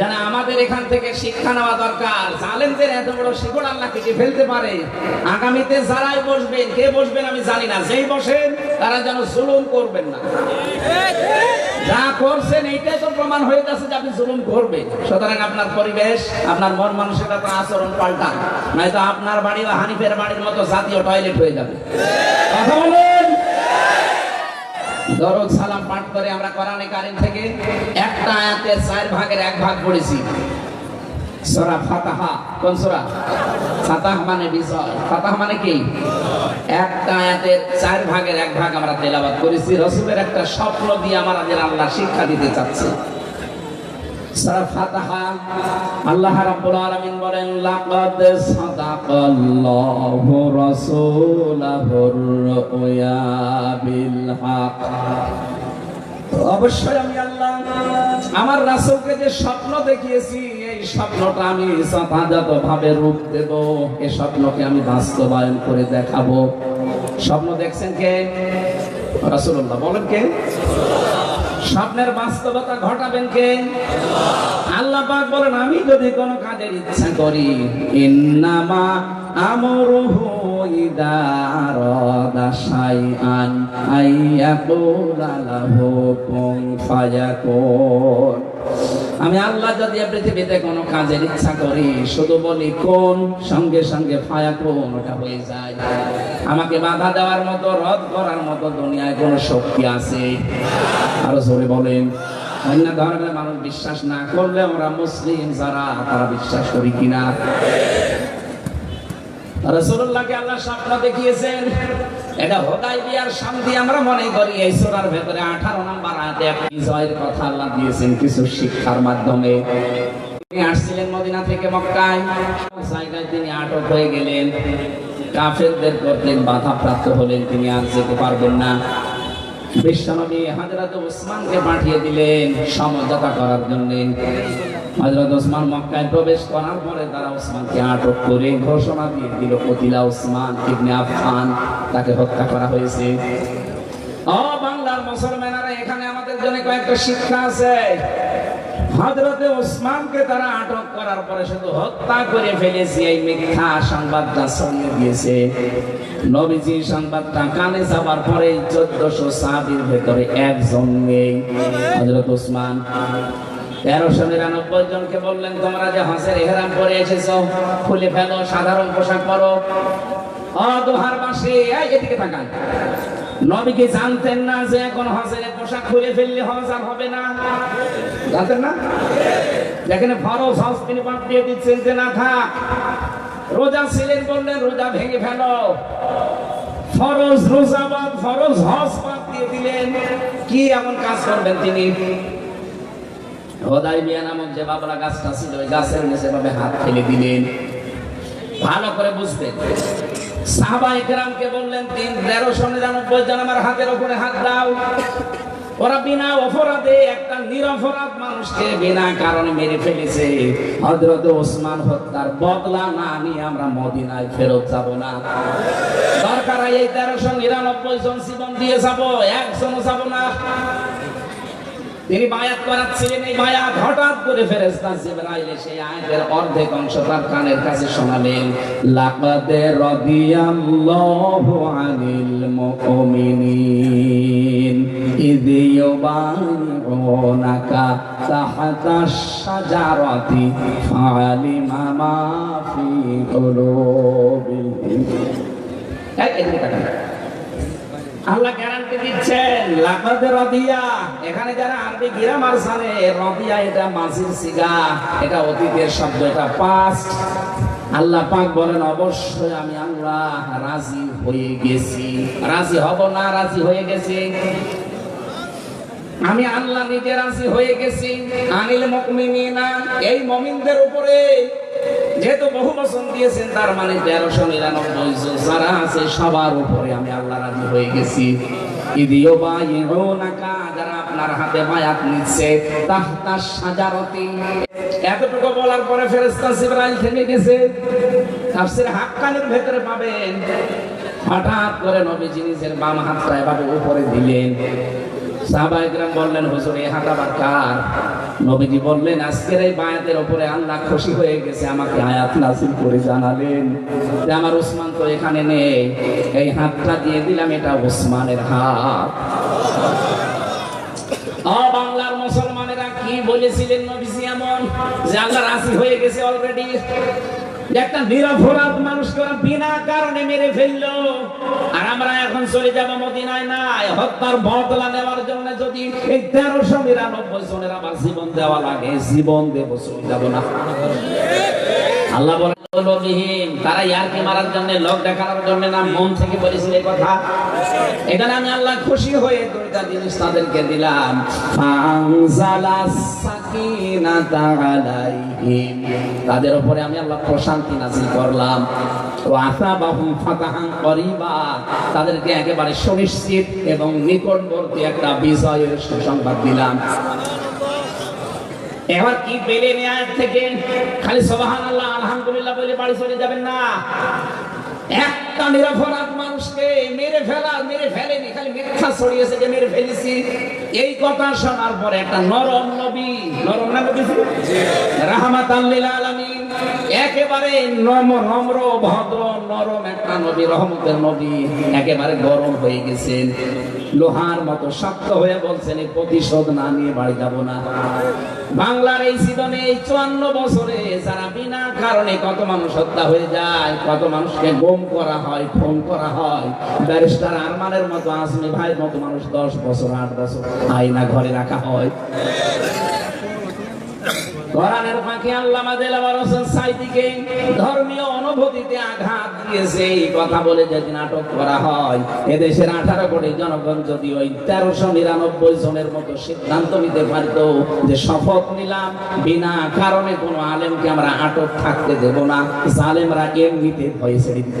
জন্য আমাদের এখান থেকে শিক্ষা নেওয়া দরকার। জালেমদের এত বড় শিকড় আল্লাহ কেটে ফেলতে পারে? আগামীতে যারাই বসবেন, কে বসবেন আমি জানি না। যেই বসেন, তারা যেন জুলুম করবেন না। যা করছেন, এইটাই তো প্রমাণ হয়ে গেছে যে আপনি জুলুম করবেন। সুতরাং আপনার পরিবেশ, আপনার মন মানসিকতা আচরণ পাল্টান। নয়তো আপনার বাড়ি বা হানিফের বাড়ির মতো জাতীয় টয়লেট হয়ে যাবে। কথা বলেন দরদ সালাম পাঠ করে আমরা কোরআনে কারিম থেকে একটা আয়াতের চার ভাগের এক ভাগ পড়েছি। সূরা ফাতাহা, কোন সূরা? ফাতাহ মানে বিজয়। ফাতাহ মানে কি? একটা আয়াতের চার ভাগের এক ভাগ আমরা তেলাবাদ করেছি। রাসূলের একটা স্বপ্ন দিয়ে আমাদের আল্লাহ শিক্ষা দিতে চাচ্ছে। সূরা ফাতাহা আল্লাহ রাব্বুল বলেন, লাকাদ সাদাকাল্লাহু অবশ্যই আমি আল্লাহ আমার রাসূলকে যে স্বপ্ন দেখিয়েছি, এই স্বপ্নটা আমি ভাবে রূপ দেব। এই স্বপ্নকে আমি বাস্তবায়ন করে দেখাবো। স্বপ্ন দেখছেন কে? বলেন কে? স্বপ্নের বাস্তবতা ঘটাবেন কে? আল্লাহ পাক বলেন, আমি যদি কোনো কাজের ইচ্ছা করি, ইন্নামা আমরুহু ইদা আমি আল্লাহ যদি পৃথিবীতে কোনো কাজের ইচ্ছা করি, শুধু বলি কোন, সঙ্গে সঙ্গে ফায়া কোন ওটা হয়ে যায়? আমাকে বাধা দেওয়ার মতো, রদ করার মতো দুনিয়ায় কোনো শক্তি আছে? আরও জোরে বলেন। অন্য ধর্মের মানুষ বিশ্বাস না করলে আমরা মুসলিম, যারা তারা বিশ্বাস করি কিনা? রসুল্লাহকে আল্লাহ স্বপ্ন দেখিয়েছেন। এটা শান্তি আমরা মনে করি, এই ভেতরে আঠারো নাম্বার কথা আল্লাহ দিয়েছেন কিছু শিক্ষার মাধ্যমে। তিনি আসছিলেন মদিনা থেকে মক্কায় জায়গায় তিনি আটক হয়ে গেলেন। কাফেরদের প্রত্যেক বাধা প্রাপ্ত হলেন, তিনি আর যেতে পারবেন না। মক্কায় প্রবেশ করার পরে তারা আটক করে ঘোষণা দিয়ে দিল তাকে হত্যা করা হয়েছে। ও বাংলার মুসলমানেরা এখানে আমাদের জন্য কয়েকটা শিক্ষা আছে। হযরতে ওসমানকে তারা আটক করার পরে শুধু হত্যা করে ফেলেছে, এই মিথ্যা সংবাদটা ছড়িয়ে দিয়েছে। নবীজি সংবাদটা কানে যাবার পরে চোদ্দশো সাহাবির ভেতরে একজন নেই। হযরত ওসমান তেরোশো নিরানব্বই জনকে বললেন, তোমরা যে হাঁসের এহরাম পরে এসেছ, খুলে ফেলো, সাধারণ পোশাক পরো। অদোহার এই এদিকে তাকান। নবী কি জানতেন না যে এখন হজের পোশাক খুলে ফেললে হজ আর হবে না। জানতেন না? যেখানে ফরজ হজ তিনি বাদ দিয়ে দিচ্ছেন যে না থাক, রোজা ছিলেন বললেন রোজা ভেঙে ফেলো। ফরজ রোজা বাদ, ফরজ হজ বাদ দিয়ে দিলেন। কি এমন কাজ করবেন তিনি? হোদাই মিয়া নামক যে বাবলা গাছটা ছিল, ওই গাছের নিচে ভাবে হাত ফেলে দিলেন। ভালো করে বুঝবেন। সাহাবা ইকরামকে বললেন, তিন তেরোশো নিরানব্বই জন আমার হাতের উপরে হাত দাও। ওরা বিনা অপরাধে একটা নিরপরাধ মানুষকে বিনা কারণে মেরে ফেলেছে। হযরত ওসমান হত্যার বদলা না নিয়ে আমরা মদিনায় ফেরত যাব না। দরকার এই তেরোশো নিরানব্বই জন জীবন দিয়ে যাব, একজনও যাব না। তিনি বায়াত করাচ্ছিলেন এই বায়াত হঠাৎ করে ফেরেশতা জিবরাইল এসে আয়াতের অর্ধেক অংশ তার কানের কাছে শোনালেন, লাকাদ রাদিয়াল্লাহু আনিল মুমিনিন ইদ ইউবাইউনাকা তাহতা শাজারাতি ফালিমা মা ফি কুলুবিহিম. এই তাকান আল্লাহ গ্যারান্টি দিচ্ছেন এখানে যারা আরবি এটা সিগা, এটা অতীতের শব্দ, এটা পাস্ট আল্লাহ পাক বলেন, অবশ্যই আমি আল্লাহ রাজি হয়ে গেছি। রাজি হব না রাজি হয়ে গেছি? আমি আল্লাহ নিজে রাজি হয়ে গেছি। আনিল মুমিনিনা, এই মুমিনদের উপরে যেহেতু বহু বচন দিয়েছেন, তার মানে তেরোশো নিরানব্বই জন যারা আছে, সবার উপরে আমি আল্লাহ রাজি হয়ে গেছি। ইদিও ইউনাকা যারা আপনার হাতে বায়াত নিচ্ছে, তাহতা সাজারতি। এতটুকু বলার পরে ফেরেশতা জিবরাইল থেমে গেছে। তাফসীর হাক্কানের ভেতরে পাবেন। হঠাৎ করে নবীজি নিজের বাম হাতটা এভাবে উপরে দিলেন। সাহাবাইকরাম বললেন আবার কার? নবীজি বললেন, আজকের এই উপরে আল্লাহ খুশি হয়ে গেছে, আমাকে আয়াত নাসিল জানালেন। আমার ওসমান তো এখানে নেই, এই হাতটা দিয়ে দিলাম, এটা ওসমানের হাত। বাংলার মুসলমানেরা কি বলেছিলেন নবীজি এমন? যে আল্লাহ রাজি হয়ে গেছে অলরেডি একটা নিরপরাধ মানুষকে ওরা বিনা কারণে মেরে ফেলল। আর আমরা এখন চলে যাব মদিনায় নাই। হত্যার বদলা নেওয়ার জন্য যদি তেরোশো নিরানব্বই জনের আমার জীবন দেওয়া লাগে, জীবন দেবো, চলে যাব না। আল্লাহ বলে লোভবিহীন তারা ইয়ারকে মারার জন্য লোক দেখানোর জন্য না, মন থেকে বলেছিল এই কথা? এখানে আমি আল্লাহ খুশি হয়ে দুইটা জিনিস তাদেরকে দিলাম। তাদের উপরে আমি আল্লাহ প্রশান্তি নাজিল করলাম। আসাবাহুম ফাতাহান করিবা। তাদেরকে একেবারে সুনিশ্চিত এবং নিকটবর্তী একটা বিজয়ের সুসংবাদ দিলাম। এবার কি পেলে নেয়ার থেকে? খালি সবাহান আল্লাহ আলহামদুলিল্লাহ বলে বাড়ি চলে যাবেন না। একটা নিরপরাধ মানুষকে মেরে ফেলা মেরে ফেলেনি খালি মিথ্যা ছড়িয়েছে যে মেরে ফেলেছি। এই কথা শোনার পরে একটা নরম নবী নরম না নবী রাহমাত আলামিন একেবারে নম নম্র ভদ্র নরম একটা নবী, রহমতের নবী, একেবারে গরম হয়ে গেছেন। লোহার মতো শক্ত হয়ে বলছেন, এই প্রতিশোধ না নিয়ে বাড়ি যাব না। বাংলার এই জীবনে এই চুয়ান্ন বছরে যারা বিনা কারণে কত মানুষ হত্যা হয়ে যায়, কত মানুষকে গুম করা হয় ফোন করা হয়, ব্যারিস্টার আরমানের মতো আজমি ভাই মতো মানুষ দশ বছর, আট বছর আয়না ঘরে রাখা হয়। কোরআনের ফাঁকে আল্লামা দেলাওয়ার হোসেন সাইদিকে ধর্মীয় অনুভূতিতে আঘাত দিয়েছে। এই কথা বলে যদি নাটক করা হয়, এদেশের আঠারো কোটি জনগণ যদি ওই তেরোশো নিরানব্বই জনের মতো সিদ্ধান্ত নিতে পারত যে শপথ নিলাম, বিনা কারণে কোনো আলেমকে আমরা আটক থাকতে দেব না। জালেমরা এমনিতে ভয়ে ছেড়ে দিত।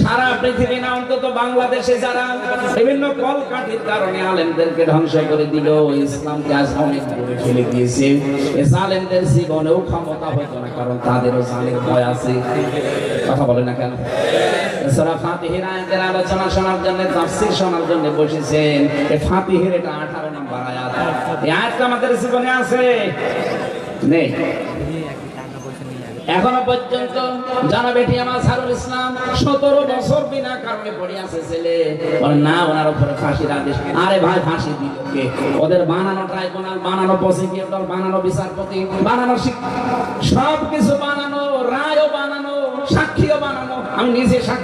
সারা পৃথিবী না, অন্তত বাংলাদেশে যারা বিভিন্ন কলকাঠির কারণে আলেমদেরকে ধ্বংস করে দিল, ইসলামকে আজ অনেক দূরে ফেলে দিয়েছে। এ জালেমদের জীবনেও ক্ষমতা হতো না, কারণ তাদেরও জালের ভয় আছে। কথা বলে না কেন? এছাড়া আলোচনা শোনার জন্য বসেছেন। এটা আমাদের জীবনে আছে। এখনও পর্যন্ত জানা বেটি আমার সারুল ইসলাম। সতেরো বছর বিনা কারণে পড়ে আছে ছেলে। না, ওনার উপরে ফাঁসির আদেশ আরে ভাই, ফাঁসি দিল ওদের বানানো ট্রাইব্যুনাল বানানো প্রসিকিউটর বানানো বিচারপতি, বানানো সব কিছু বানানো, রায়ও বানানো, সাক্ষীও বানানো। আমি নিজে সাক্ষী